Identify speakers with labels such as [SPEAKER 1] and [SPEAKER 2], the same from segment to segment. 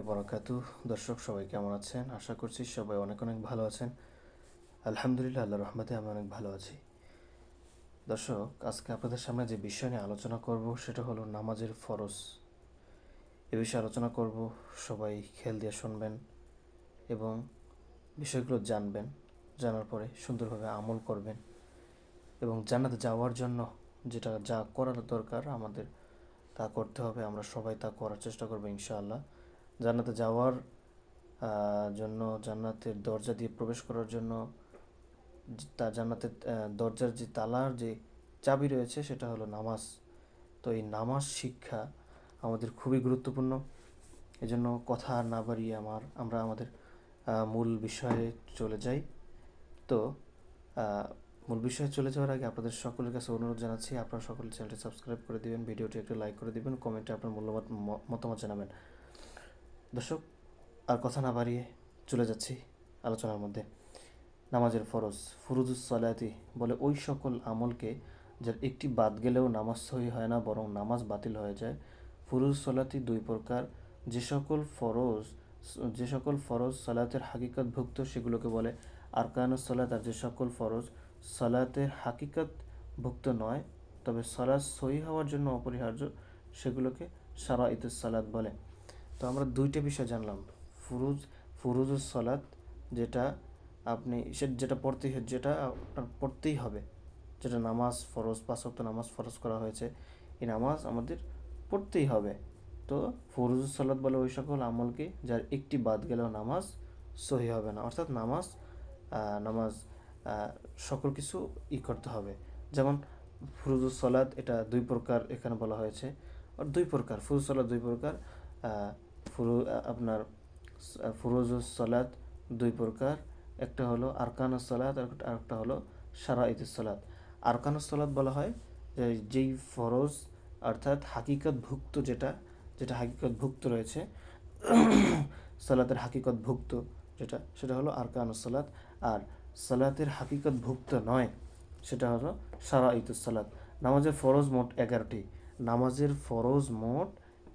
[SPEAKER 1] বরাকাতু, দর্শক সবাই কেমন আছেন? আশা করছি সবাই অনেক অনেক ভালো আছেন। আলহামদুলিল্লাহ আল্লাহ রহমতে আমি অনেক ভালো আছি। দর্শক, আজকে আপনাদের সামনে যে বিষয় নিয়ে আলোচনা করব সেটা হলো নামাজের ফরজ। এ বিষয়ে আলোচনা করব, সবাই খেয়াল দিয়ে শুনবেন এবং বিষয়গুলো জানবেন, জানার পরে সুন্দরভাবে আমল করবেন এবং জানাতে যাওয়ার জন্য যেটা যা করার দরকার আমাদের তা করতে হবে, আমরা সবাই তা করার চেষ্টা করব ইনশাআল্লাহ। জান্নাতে যাওয়ার জন্য জান্নাতের দরজা দিয়ে প্রবেশ করার জন্য তা জান্নাতের দরজার যে তালার যে চাবি রয়েছে সেটা হলো নামাজ। তো এই নামাজ শিক্ষা আমাদের খুবই গুরুত্বপূর্ণ। এজন্য কথা না বাড়িয়ে আমার, আমরা আমাদের মূল বিষয়ে চলে যাই। তো মূল বিষয়ে চলে যাওয়ার আগে আপনাদের সকলের কাছে অনুরোধ জানাচ্ছি, আপনারা সকলে চ্যানেলটি সাবস্ক্রাইব করে দিবেন, ভিডিওটি একটু লাইক করে দিবেন, কমেন্টে আপনার মূল্যবান মতামত জানাবেন। দর্শক, আর কথা না বাড়িয়ে চলে যাচ্ছি আলোচনার মধ্যে। নামাজের ফরজ, ফুরুজুস সলাতি বলে ওই সকল আমলকে যার একটি বাদ গেলেও নামাজ সহি হয় না, বরং নামাজ বাতিল হয়ে যায়। ফুরুজ সলাতি দুই প্রকার, যে সকল ফরজ, যে সকল ফরজ সালাতের হাকিকতভুক্ত সেগুলোকে বলে আরকানুস সলাত, আর যে সকল ফরজ সালাতের হাকিকতভুক্ত নয়, তবে সলাৎ সহি হওয়ার জন্য অপরিহার্য সেগুলোকে সারা ইতুস সালাত বলে। তো আমরা দুইটা বিষয় জানলাম। ফুরুজ ফুরুজুস সলাত যেটা আপনি, সে যেটা পড়তেই যেটা আপনার পড়তেই হবে। যেটা নামাজ ফরজ, পাঁচ ওয়াক্ত নামাজ ফরজ করা হয়েছে, এই নামাজ আমাদের পড়তেই হবে। তো ফরুজুস সলাত বলে ওই সকল আমলকে যার একটি বাদ গেলেও নামাজ সহি হবে না। অর্থাৎ নামাজ নামাজ সকল কিছু ই করতে হবে। যেমন ফুরুজুস সলাত এটা দুই প্রকার এখানে বলা হয়েছে। আর দুই প্রকার ফুরুজ সলাত দুই প্রকার। আপনার স- ফুরুজুস সলাত দুই প্রকার। একটা হলো আরকানুস সলাত আর একটা- হলো সারা ইতুস সলাত আরকানুস সলাত বলা হয় যে যেই ফরজ, অর্থাৎ হাকিকতভুক্ত যেটা যেটা হাকিকতভুক্ত রয়েছে, সালাতের হাকিকতভুক্ত যেটা, সেটা হলো আরকানুস সালাত আর সালাতের হাকিকতভুক্ত নয়, সেটা হলো সারা ইতুস সালাত নামাজের ফরজ মোট এগারোটি, নামাজের ফরজ মোট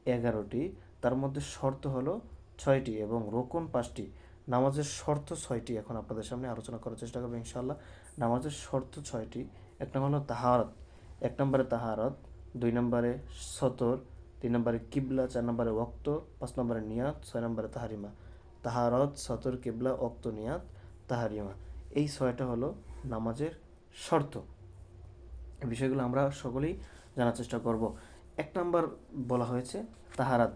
[SPEAKER 1] এগারোটি। তার মধ্যে শর্ত হলো ছয়টি এবং রোকন পাঁচটি। নামাজের শর্ত ছয়টি এখন আপনাদের সামনে আলোচনা করার চেষ্টা করব ইনশাল্লাহ নামাজের শর্ত ছয়টি। এক নম্বর হলো তাহারত। এক নম্বরে তাহারত, দুই নম্বরে সতর, তিন নম্বরে কিবলা, চার নম্বরে ওক্ত পাঁচ নম্বরে নিয়াত, ছয় নম্বরে তাহারিমা। তাহারত, সতর, কিবলা অক্ত নিয়াত, তাহারিমা। এই ছয়টা হলো নামাজের শর্ত। বিষয়গুলো আমরা সকলেই জানার চেষ্টা করব। এক নম্বর বলা হয়েছে তাহারাত।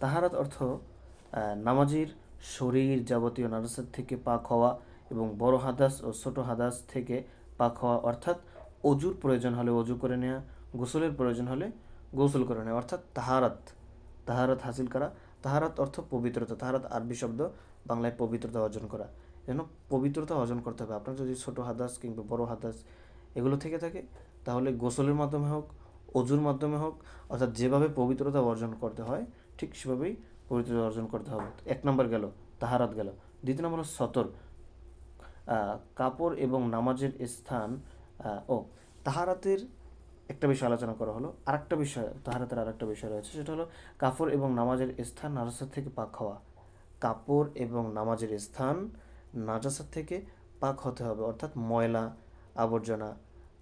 [SPEAKER 1] তাহারাত অর্থ নামাজির শরীর যাবতীয় নারাসাত থেকে পাক হওয়া এবং বড় হাদাস ও ছোট হাদাস থেকে পাক হওয়া, অর্থাৎ অজুর প্রয়োজন হলে অজু করে নেওয়া গোসলের প্রয়োজন হলে গোসল করে নেওয়া অর্থাৎ তাহারাত তাহারাত হাসিল করা। তাহারাত অর্থ পবিত্রতা, তাহারাত আরবি শব্দ বাংলায় পবিত্রতা অর্জন করা। যেন পবিত্রতা অর্জন করতে হবে। আপনার যদি ছোট হাদাস কিংবা বড় হাদাস এগুলো থেকে থাকে, তাহলে গোসলের মাধ্যমে হোক, অজুর মাধ্যমে হোক, অর্থাৎ যেভাবে পবিত্রতা অর্জন করতে হয় ঠিক সেভাবেই পবিত্রতা অর্জন করতে হবে। এক নম্বর গেল, তাহারাত গেল। দ্বিতীয় নম্বর হলো সতর। কাপড় এবং নামাজের স্থান ও, তাহারাতের একটা বিষয় আলোচনা করা হলো। আরেকটা বিষয়, তাহারাতের আরেকটা বিষয় রয়েছে, সেটা হলো কাপড় এবং নামাজের স্থান নাজাসাত থেকে পাক হওয়া। কাপড় এবং নামাজের স্থান নাজাসাত থেকে পাক হতে হবে, অর্থাৎ ময়লা, আবর্জনা,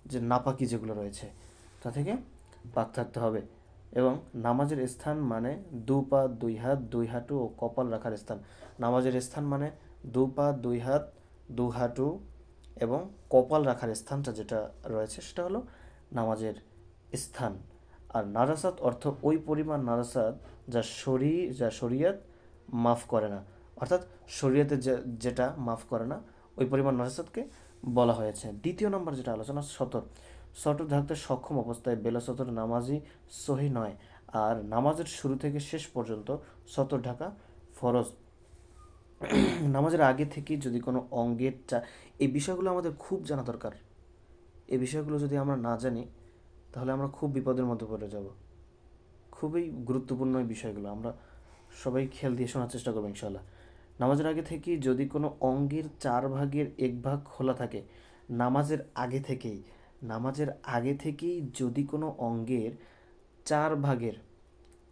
[SPEAKER 1] যে নাপাকি যেগুলো রয়েছে, তা থেকে পাক থাকতে হবে। এবং নামাজের স্থান মানে দু পা, দুই হাত, দুই হাঁটু ও কপাল রাখার স্থান। নামাজের স্থান মানে দু পা, দুই হাত, দু হাঁটু এবং কপাল রাখার স্থানটা যেটা রয়েছে সেটা হলো নামাজের স্থান। আর নারাসাত অর্থ ওই পরিমাণ নারাসাত যা শরী, যা শরীয়ত মাফ করে না। অর্থাৎ শরীয়তে যেটা মাফ করে না, ওই পরিমাণ নারাসাতকে বলা হয়েছে। দ্বিতীয় নম্বর যেটা আলোচনা সতর। সতর থাকতে সক্ষম অবস্থায় বেলা সতর নামাজই সহি নয় আর নামাজের শুরু থেকে শেষ পর্যন্ত সতর ঢাকা ফরজ। নামাজের আগে থেকে যদি কোনো অঙ্গের চা এই বিষয়গুলো আমাদের খুব জানা দরকার। এই বিষয়গুলো যদি আমরা না জানি, তাহলে আমরা খুব বিপদের মধ্যে পড়ে যাব। খুবই গুরুত্বপূর্ণ এই বিষয়গুলো। আমরা সবাই খেয়াল দিয়ে শোনার চেষ্টা করব ইনশাল্লাহ নামাজের আগে থেকে যদি কোনো অঙ্গের চার ভাগের এক ভাগ খোলা থাকে, নামাজের আগে থেকেই নামাজের আগে থেকেই যদি কোনো অঙ্গের চার ভাগের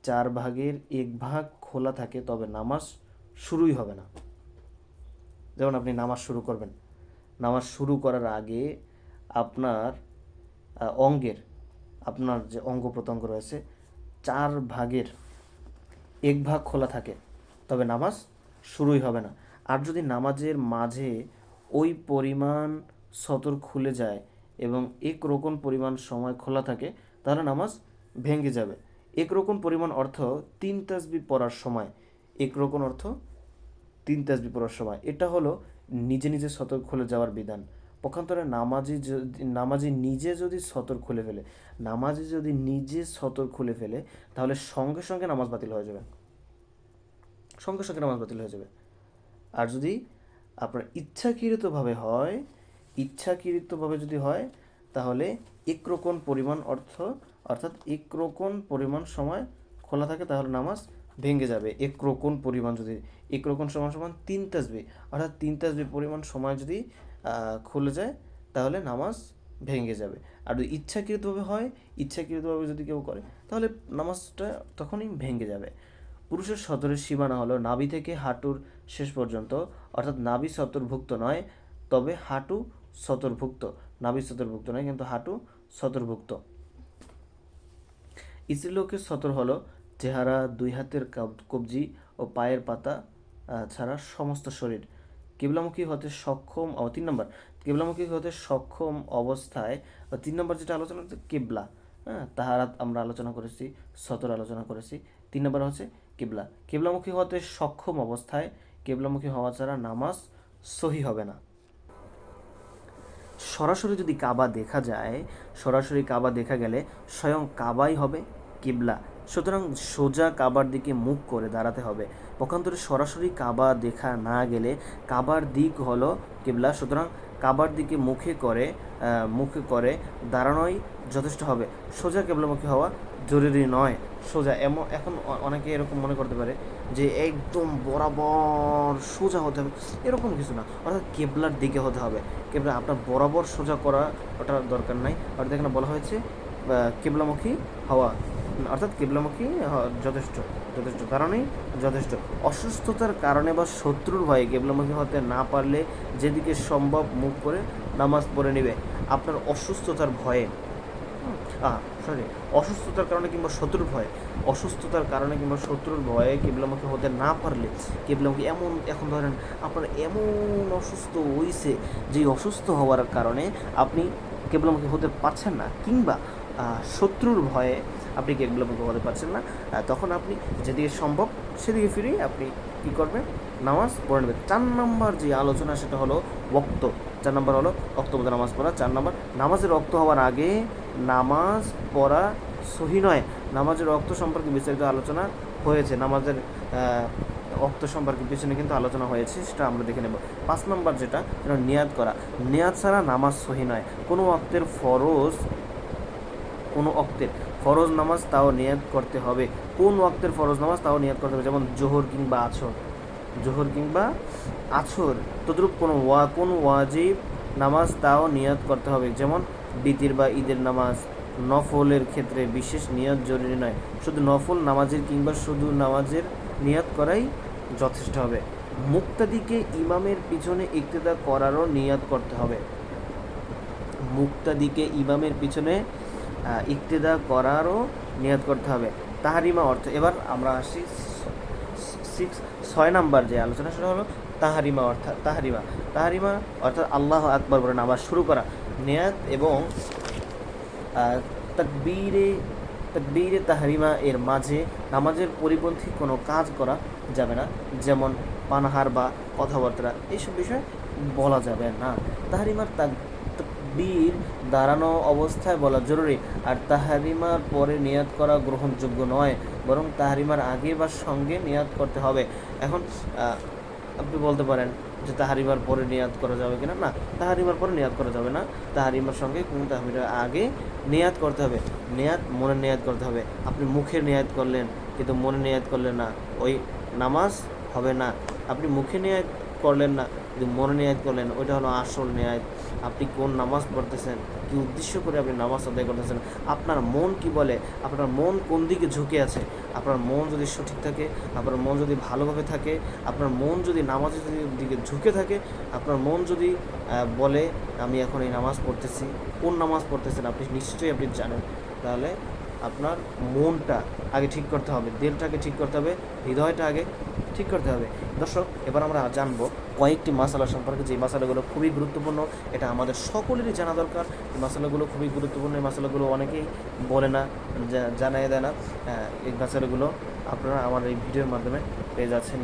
[SPEAKER 1] চার ভাগের এক ভাগ খোলা থাকে, তবে নামাজ শুরুই হবে না। যেমন আপনি নামাজ শুরু করবেন। নামাজ শুরু করার আগে আপনার অঙ্গের, আপনার যে অঙ্গ প্রত্যঙ্গ রয়েছে, চার ভাগের এক ভাগ খোলা থাকে, তবে নামাজ শুরুই হবে না। আর যদি নামাজের মাঝে ওই পরিমাণ সতর খুলে যায় এবং এক রকম পরিমাণ সময় খোলা থাকে, তাহলে নামাজ ভেঙে যাবে। এক রকম পরিমাণ অর্থ তিন তাসবি পড়ার সময়, এক রকম অর্থ তিন তাসবি পড়ার সময়। এটা হলো নিজে নিজে সতর খুলে যাওয়ার বিধান। পক্ষান্তরে নামাজি যদি নামাজি নিজে যদি সতর খুলে ফেলে, নামাজি যদি নিজে সতর খুলে ফেলে, তাহলে সঙ্গে সঙ্গে নামাজ বাতিল হয়ে যাবে। সঙ্গে সঙ্গে নামাজ বাতিল হয়ে যাবে। আর যদি আপনার ইচ্ছাকৃতভাবে হয় ইচ্ছাকৃতভাবে যদি হয়, তাহলে একরকম পরিমাণ অর্থ, অর্থাৎ একরকম পরিমাণ সময় খোলা থাকে, তাহলে নামাজ ভেঙে যাবে। একরকম পরিমাণ যদি, একরকম সমান সমান তিন তাসবি অর্থাৎ তিন তাসবি পরিমাণ সময় যদি খুলে যায়, তাহলে নামাজ ভেঙে যাবে। আর যদি ইচ্ছাকৃতভাবে হয়, ইচ্ছাকৃতভাবে যদি কেউ করে, তাহলে নামাজটা তখনই ভেঙে যাবে। পুরুষের সতরের সীমানা হলো নাভি থেকে হাঁটুর শেষ পর্যন্ত, অর্থাৎ নাভি সতর্ভুক্ত নয়, তবে হাঁটু সতর্ভুক্ত নাভি সতর্ভুক্ত নয়, কিন্তু হাঁটু সতর্ভুক্ত স্ত্রীলোকের সতর হলো চেহারা, দুই হাতের কাব- কবজি ও পায়ের পাতা ছাড়া সমস্ত শরীর। কেবলামুখী হতে সক্ষম, ও, তিন নম্বর। কেবলামুখী হতে সক্ষম অবস্থায় তিন নম্বর যেটা আলোচনা হচ্ছে কেবলা। হ্যাঁ তাহারা আমরা আলোচনা করেছি, সতর আলোচনা করেছি। তিন নম্বর হচ্ছে কেবলা। কেবলামুখী হতে সক্ষম অবস্থায়, কেবলামুখী হওয়া ছাড়া নামাজ সহি হবে না। সরাসরি যদি কাবা দেখা যায়, সরাসরি কাবা দেখা গেলে স্বয়ং কাবাই হবে, কিবলা। সুতরাং সোজা কাবার দিকে মুখ করে দাঁড়াতে হবে। পক্ষান্তরে সরাসরি কাবা দেখা না গেলে কাবার দিক হলো কিবলা। সুতরাং কাবার দিকে মুখে করে মুখে করে দাঁড়ানোই যথেষ্ট হবে। সোজা কেবলামুখী হওয়া জরুরি নয়, সোজা। এমন, এখন অনেকে এরকম মনে করতে পারে যে একদম বরাবর সোজা হতে হবে। এরকম কিছু না। অর্থাৎ কেবলার দিকে হতে হবে। কেবলা, আপনার বরাবর সোজা করা ওটা দরকার নাই। অর্থাৎ এখানে বলা হয়েছে কেবলামুখী হওয়া। অর্থাৎ কেবলামুখী যথেষ্ট যথেষ্ট। কারণেই যথেষ্ট। অসুস্থতার কারণে বা শত্রুর ভয়ে কেবলামুখী হতে না পারলে যেদিকে সম্ভব মুখ করে নামাজ পড়ে নেবে। আপনার অসুস্থতার ভয়ে সরি অসুস্থতার কারণে কিংবা শত্রুর ভয়ে, অসুস্থতার কারণে কিংবা শত্রুর ভয়ে কেবলামুখী হতে না পারলে, কেবলামুখী এমন, এখন ধরেন আপনার এমন অসুস্থ হয়েছে যে অসুস্থ হওয়ার কারণে আপনি কেবলামুখী হতে পারছেন না, কিংবা শত্রুর ভয়ে আপনি কেবলামুখী হতে পারছেন না? তখন আপনি যেদিকে সম্ভব সেদিকে ফিরে আপনি কী করবেন? নামাজ পড়ে নেবেন চার নম্বর যে আলোচনা সেটা হলো বক্ত চার নম্বর হলো অক্তবদ্ধ নামাজ পড়া। চার নম্বর, নামাজের রক্ত হওয়ার আগে নামাজ পড়া সহি নয়। নামাজের রক্ত সম্পর্কে বিস্তারিত আলোচনা হয়েছে। নামাজের রক্ত সম্পর্কে পিছনে কিন্তু আলোচনা হয়েছে, সেটা আমরা দেখে নেব। পাঁচ নম্বর যেটা, সেটা নিয়াদ করা। নিয়াদ ছাড়া নামাজ সহি নয়। কোনো অক্তের ফরজ, কোনো অক্তের ফরজ নামাজ তাও নিয়াদ করতে হবে। কোন ওয়াক্তের ফরজ নামাজ তাও নিয়াদ করতে হবে? যেমন জোহর কিংবা আছর জোহর কিংবা আছর তদ্রূপ কোনো ওয়া, কোন ওয়াজিব নামাজ তাও নিয়াদ করতে হবে। যেমন বিতির বা ঈদের নামাজ। নফলের ক্ষেত্রে বিশেষ নিয়ত জরুরি নয়। শুধু নফল নামাজের কিংবা শুধু নামাজের নিয়াত করাই যথেষ্ট হবে। মুক্তাদিকে ইমামের পিছনে ইক্তেদা করারও নিয়াত করতে হবে। মুক্তাদিকে ইমামের পিছনে ইক্তেদা করারও নিয়াত করতে হবে। তাহারিমা অর্থ, এবার আমরা আসি সিক্স, ছয় নাম্বার যে আলোচনা, সেটা হলো তাহারিমা অর্থাৎ তাহারিমা। তাহারিমা অর্থাৎ আল্লাহ আকবর বলে নামাজ শুরু করা। নিয়াত এবং তাকবীরে তাকবীরে তাহারিমা এর মাঝে নামাজের পরিপন্থী কোনো কাজ করা যাবে না, যেমন পানাহার বা কথাবার্তা, এইসব বিষয়ে বলা যাবে না। তাহারিমার তাক তাকবীর দাঁড়ানো অবস্থায় বলা জরুরি। আর তাহারিমার পরে নিয়াত করা গ্রহণযোগ্য নয়, বরং তাহারিমার আগে বা সঙ্গে নিয়াত করতে হবে। এখন আপনি বলতে পারেন যে তাহারিমার পরে নিয়াত করা যাবে কিনা? না, তাহারিমার পরে নিয়াত করা যাবে না। তাহারিমার সঙ্গে কোন তাহারিমার আগে নিয়াত করতে হবে। নিয়াত মনে নিয়াত করতে হবে। আপনি মুখে নিয়াত করলেন, কিন্তু মনে নিয়াত করলেন না। ওই নামাজ হবে না। আপনি মুখে নিয়াত
[SPEAKER 2] করলেন না যদি মনে নিয়াত করলেন, ওইটা হলো আসল নিয়াত। আপনি কোন নামাজ পড়তেছেন? কি উদ্দেশ্য করে আপনি নামাজ আদায় করতেছেন? আপনার মন কি বলে? আপনার মন কোন দিকে ঝুঁকে আছে? আপনার মন যদি সঠিক থাকে, আপনার মন যদি ভালোভাবে থাকে, আপনার মন যদি নামাজের দিকে ঝুঁকে থাকে, আপনার মন যদি বলে, আমি এখন এই নামাজ পড়তেছি। কোন নামাজ পড়তেছেন? আপনি নিশ্চয়ই আপনি জানেন। তাহলে আপনার মনটা আগে ঠিক করতে হবে দিলটাকে ঠিক করতে হবে, হৃদয়টা আগে ঠিক করতে হবে। দর্শক, এবার আমরা জানব কয়েকটি মশালা সম্পর্কে। যে মশালাগুলো খুবই গুরুত্বপূর্ণ, এটা আমাদের সকলেরই জানা দরকার। এই মশালাগুলো খুবই গুরুত্বপূর্ণ। এই মশালাগুলো অনেকেই বলে না জানাই দেয় না। এই মশালাগুলো আপনারা আমার এই ভিডিওর মাধ্যমে পেয়ে যাচ্ছেন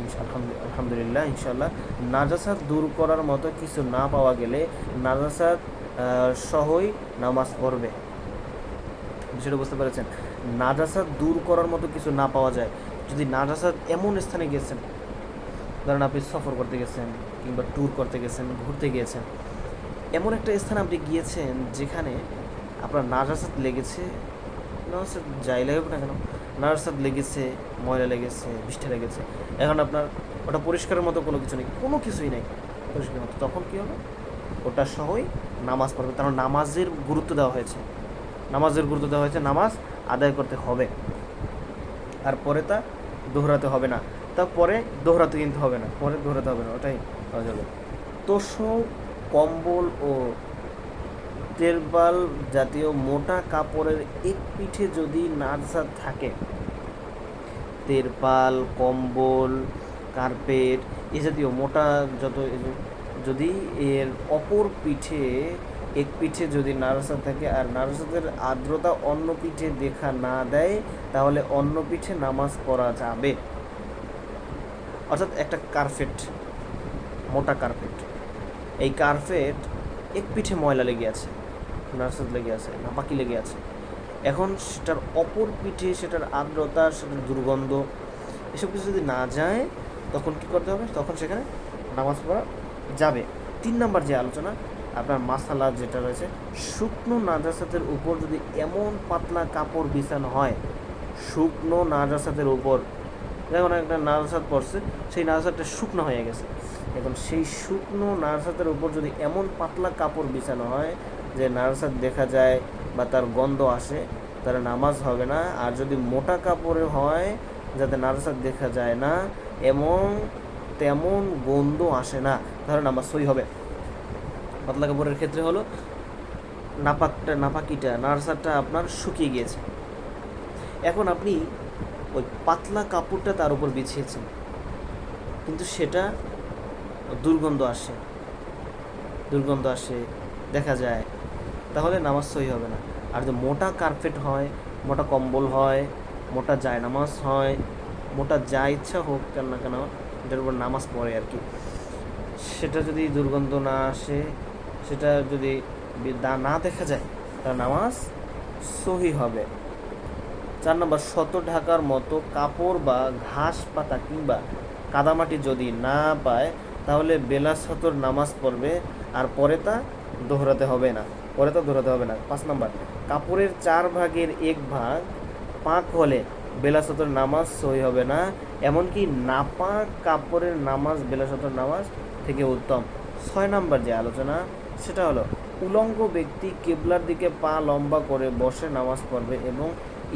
[SPEAKER 2] আলহামদুলিল্লাহ ইনশাল্লাহ নাজাসাত দূর করার মতো কিছু না পাওয়া গেলে নাজাসাত সহই নামাজ পড়বে। বিষয়টা বুঝতে পেরেছেন? নাজাসাত দূর করার মতো কিছু না পাওয়া যায়। যদি নাজাসাত এমন স্থানে গেছেন, ধরেন আপনি সফর করতে গেছেন কিংবা ট্যুর করতে গেছেন, ঘুরতে গিয়েছেন, এমন একটা স্থানে আপনি গিয়েছেন যেখানে আপনার নাজাসাত লেগেছে নাজাসাত যাই লাগুক না কেন নাজাসাত লেগেছে, ময়লা লেগেছে, বৃষ্টি লেগেছে, এখন আপনার ওটা পরিষ্কারের মতো কোনো কিছু নেই, কোনো কিছুই নেই পরিষ্কার মতো, তখন কী হবে? ওটা সহই নামাজ পড়বে, কারণ নামাজের গুরুত্ব দেওয়া হয়েছে, নামাজের গুরুত্ব দেওয়া হয়েছে, নামাজ আদায় করতে হবে। আর পরে তা দোহরাতে হবে না। তারপরে দোহরাতে কিন্তু হবে না। পরে দোহরাতে হবে না, ওটাই হয়ে যাবে। কম্বল ও তেরবাল জাতীয় মোটা কাপড়ের এক পিঠে যদি নাজসাত থাকে তেরপাল কম্বল, কার্পেট এ জাতীয় মোটা যত যদি এর অপর পিঠে এক পিঠে যদি নারসাদ থাকে আর নারসাদের আর্দ্রতা অন্য পিঠে দেখা না দেয়, তাহলে অন্য পিঠে নামাজ পড়া যাবে। অর্থাৎ একটা কার্পেট, মোটা কার্পেট। এই কার্পেট এক পিঠে ময়লা লেগে আছে নার্সাদ লেগে আছে নাপাকি লেগে আছে। এখন সেটার অপর পিঠে সেটার আর্দ্রতা, সেটার দুর্গন্ধ, এসব কিছু যদি না যায়, তখন কি করতে হবে? তখন সেখানে নামাজ পড়া যাবে। তিন নম্বর যে আলোচনা আপনার মাসালা যেটা রয়েছে, শুকনো নাজাসাতের উপর যদি এমন পাতলা কাপড় বিছানো হয়, শুকনো নাজাসাতের উপর যখন একটা নাজাসাত পড়ছে, সেই নাজাসাতটা শুকনো হয়ে গেছে। এখন সেই শুকনো নাজাসাতের উপর যদি এমন পাতলা কাপড় বিছানো হয়, যে নাজাসাত দেখা যায় বা তার গন্ধ আসে, তাহলে নামাজ হবে না। আর যদি মোটা কাপড়ে হয়, যাতে নাজাসাত দেখা যায় না এমন তেমন গন্ধ আসে না, তাহলে নামাজ সই হবে। পাতলা কাপড়ের ক্ষেত্রে হলো, নাপাকটা, নাপাকিটা, নার্সারটা আপনার শুকিয়ে গিয়েছে। এখন আপনি ওই পাতলা কাপড়টা তার উপর বিছিয়েছেন, কিন্তু সেটা দুর্গন্ধ আসে দুর্গন্ধ আসে, দেখা যায়, তাহলে নামাজ সহি হবে না। আর যদি মোটা কার্পেট হয়, মোটা কম্বল হয়, মোটা যায় নামাজ হয়, মোটা যা ইচ্ছা হোক, কেন না কেন, এটার উপর নামাজ পড়ে আর কি। সেটা যদি দুর্গন্ধ না আসে সেটা যদি না দেখা যায়, তাহলে নামাজ সহি হবে। চার নম্বর, শত ঢাকার মতো কাপড় বা ঘাস পাতা কিংবা কাদামাটি যদি না পায়, তাহলে বেলা শতর নামাজ পড়বে আর পরে তা দোহরাতে হবে না। পরে তা দোহরাতে হবে না। পাঁচ নম্বর, কাপড়ের চার ভাগের এক ভাগ পাক হলে বেলা শতর নামাজ সহি হবে না, এমনকি নাপাক কাপড়ের নামাজ, বেলা শতর নামাজ থেকে উত্তম। ছয় নম্বর যে আলোচনা সেটা হলো, উলঙ্গ ব্যক্তি কেবলার দিকে পা লম্বা করে বসে নামাজ পড়বে এবং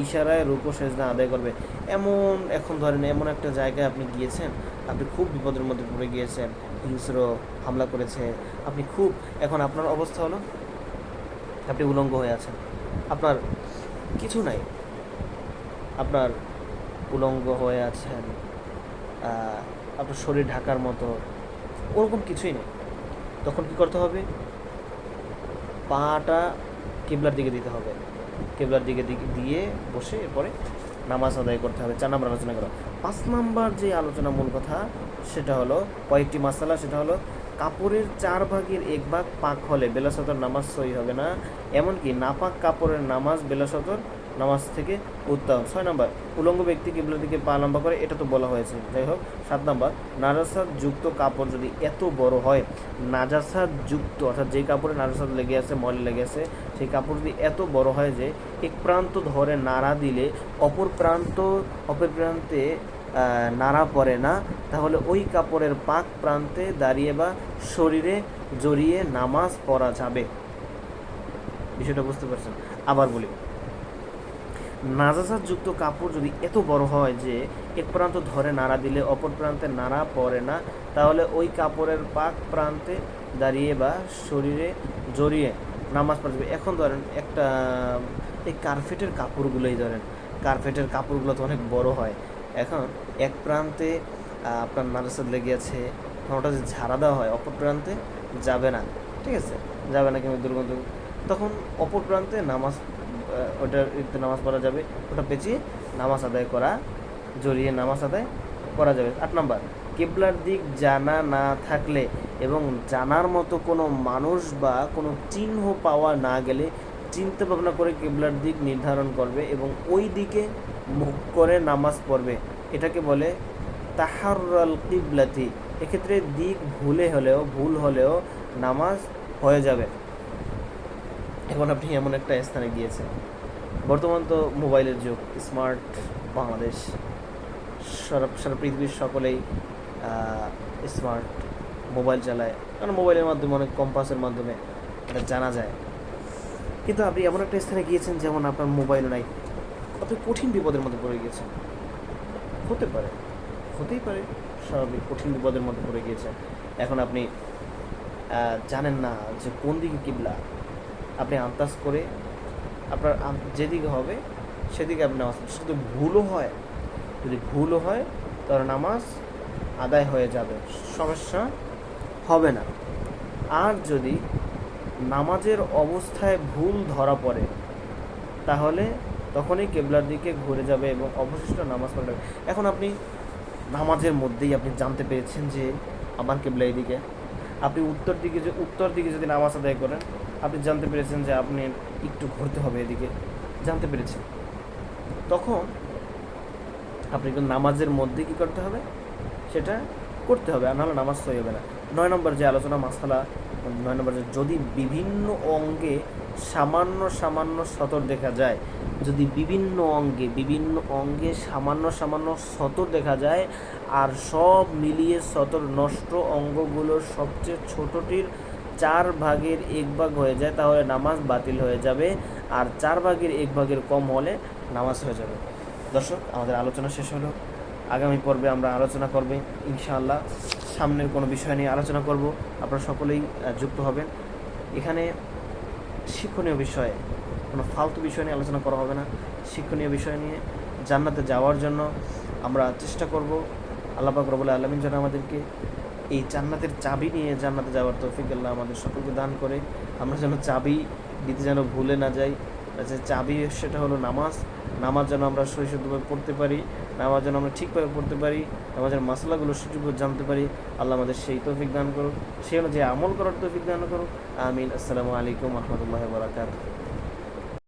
[SPEAKER 2] ইশারায় রুকু সেজনা আদায় করবে। এমন, এখন ধরেন এমন একটা জায়গায় আপনি গিয়েছেন, আপনি খুব বিপদের মধ্যে পড়ে গিয়েছেন, হিংস্র হামলা করেছে, আপনি খুব, এখন আপনার অবস্থা হলো, আপনি উলঙ্গ হয়ে আছেন, আপনার কিছু নাই, আপনার উলঙ্গ হয়ে আছেন আপনার শরীর ঢাকার মতো, ওরকম কিছুই নেই, তখন কি করতে হবে? পাটা কেবলার দিকে দিতে হবে। কেবলার দিকে দিয়ে বসে এরপরে নামাজ আদায় করতে হবে। চার নম্বর আলোচনা করো। পাঁচ নাম্বার যে আলোচনা মূল কথা, সেটা হলো কয়েকটি মাসালা, সেটা হলো কাপড়ের চার ভাগের এক ভাগ পাক হলে বেলাসতর নামাজ সই হবে না। এমনকি নাপাক কাপড়ের নামাজ বেলা সতর নামাজ থেকে উত্তম। ছয় নম্বর, উলঙ্গ ব্যক্তি কিবলার দিকে পা লম্বা করে, এটা তো বলা হয়েছে। যাই হোক, সাত নম্বর নাজাসাদ যুক্ত কাপড় যদি এত বড় হয় নাজাসাদ যুক্ত অর্থাৎ যেই কাপড়ে নাজাসাদ লেগে আছে ময়লা লেগে আছে, সেই কাপড় যদি এত বড় হয় যে, এক প্রান্ত ধরে নাড়া দিলে, অপর প্রান্ত, অপর প্রান্তে নাড়া পড়ে না, তাহলে ওই কাপড়ের পাক প্রান্তে দাঁড়িয়ে বা শরীরে জড়িয়ে নামাজ পড়া যাবে। বিষয়টা বুঝতে পারছেন? আবার বলি। নাজাসাত যুক্ত কাপড় যদি এত বড় হয় যে এক প্রান্ত ধরে নাড়া দিলে অপর প্রান্তে নাড়া পড়ে না, তাহলে ওই কাপড়ের পাক প্রান্তে দাঁড়িয়ে বা শরীরে জড়িয়ে নামাজ পড়া যাবে এখন ধরেন একটা, এই কার্পেটের কাপড়গুলোই ধরেন, কার্পেটের কাপড়গুলো তো অনেক বড় হয়। এখন এক প্রান্তে আপনার নারাসাদ লেগে আছে, ওটা যে ঝাড়া দেওয়া হয়, অপর প্রান্তে যাবে না, ঠিক আছে? যাবে না কিন্তু দুর্গন্ধ। তখন অপর প্রান্তে নামাজ ওটার ইতে নামাজ পড়া যাবে। ওটা পেঁচিয়ে নামাজ আদায় করা, জড়িয়ে নামাজ আদায় করা যাবে। আট নাম্বার, কেবলার দিক জানা না থাকলে এবং জানার মতো কোনো মানুষ বা কোনো চিহ্ন পাওয়া না গেলে চিন্তা ভাবনা করে কেবলার দিক নির্ধারণ করবে এবং ওই দিকে মুখ করে নামাজ পড়বে। এটাকে বলে তাহারুল কিবলাতি। এক্ষেত্রে দিক ভুলে হলেও, ভুল হলেও নামাজ হয়ে যাবে। এখন আপনি এমন একটা স্থানে গিয়েছেন। বর্তমান তো মোবাইলের যুগ, স্মার্ট বাংলাদেশ সারা সারা পৃথিবীর সকলেই স্মার্ট মোবাইল চালায়। কারণ মোবাইলের মাধ্যমে অনেক কম্পাসের মাধ্যমে এটা জানা যায়। কিন্তু আপনি এমন একটা স্থানে গিয়েছেন যেমন আপনার মোবাইল নাই। আপনি কঠিন বিপদের মধ্যে পড়ে গিয়েছেন? হতে পারে। হতেই পারে। স্বাভাবিক কঠিন বিপদের মধ্যে পড়ে গিয়েছেন। এখন আপনি জানেন না যে কোন দিকে কিবলা। আপনি করে আপনার যেদিকে হবে, সেদিকে আপনি নামাজ। যদি ভুলও হয়, যদি ভুলও হয়, তাহলে নামাজ আদায় হয়ে যাবে। সমস্যা হবে না। আর যদি নামাজের অবস্থায় ভুল ধরা পড়ে, তাহলে তখনই কেবলার দিকে ঘুরে যাবে এবং অবশিষ্ট নামাজ পড়বে। এখন আপনি নামাজের মধ্যেই আপনি জানতে পেরেছেন যে আমার কেবলা এদিকে। আপনি উত্তর দিকে যে উত্তর দিকে যদি নামাজ আদায় করেন আপনি জানতে পেরেছেন যে আপনি একটু ঘুরতে হবে এদিকে। জানতে পেরেছেন তখন আপনি কিন্তু নামাজের মধ্যে কি করতে হবে? সেটা করতে হবে, আর নাহলে নামাজ সই হবে না। নয় নম্বর যে আলোচনা মাসালা, নয় নম্বর যে যদি বিভিন্ন অঙ্গে সামান্য সামান্য সতর দেখা যায়, যদি বিভিন্ন অঙ্গে বিভিন্ন অঙ্গে সামান্য সামান্য সতর দেখা যায়, আর সব মিলিয়ে সতর নষ্ট অঙ্গগুলোর সবচেয়ে ছোটটির চার ভাগের এক ভাগ হয়ে যায়, তাহলে নামাজ বাতিল হয়ে যাবে। আর চার ভাগের এক ভাগের কম হলে নামাজ হয়ে যাবে। দর্শক, আমাদের আলোচনা শেষ হলো। আগামী পর্বে আমরা আলোচনা করবে, ইনশাআল্লাহ। সামনের কোনো বিষয় নিয়ে আলোচনা করব। আপনারা সকলেই যুক্ত হবেন। এখানে শিক্ষণীয় বিষয়ে কোনো ফালতু বিষয় নিয়ে আলোচনা করা হবে না। শিক্ষণীয় বিষয় নিয়ে জান্নাতে যাওয়ার জন্য আমরা চেষ্টা করব। আল্লাহ পাক রবুল্লাহ আলমিন যেন আমাদেরকে এই জান্নাতের চাবি নিয়ে জান্নাতে যাওয়ার তৌফিক আল্লাহ আমাদের সকলকে দান করে। আমরা যেন চাবি দিতে যেন ভুলে না যাই। যে চাবি, সেটা হলো নামাজ। নামাজ যেন আমরা শৈশবভাবে পড়তে পারি, নামাজ যেন আমরা ঠিকভাবে পড়তে পারি, নামাজের মশলাগুলো সঠিকভাবে জানতে পারি। আল্লাহ আমাদের সেই তৌফিক দান করুক। সেই অনুযায়ী আমল করার তৌফিক দান করুক। আমিন। আসসালামু আলাইকুম রহমতুল্লাহ বরাকাত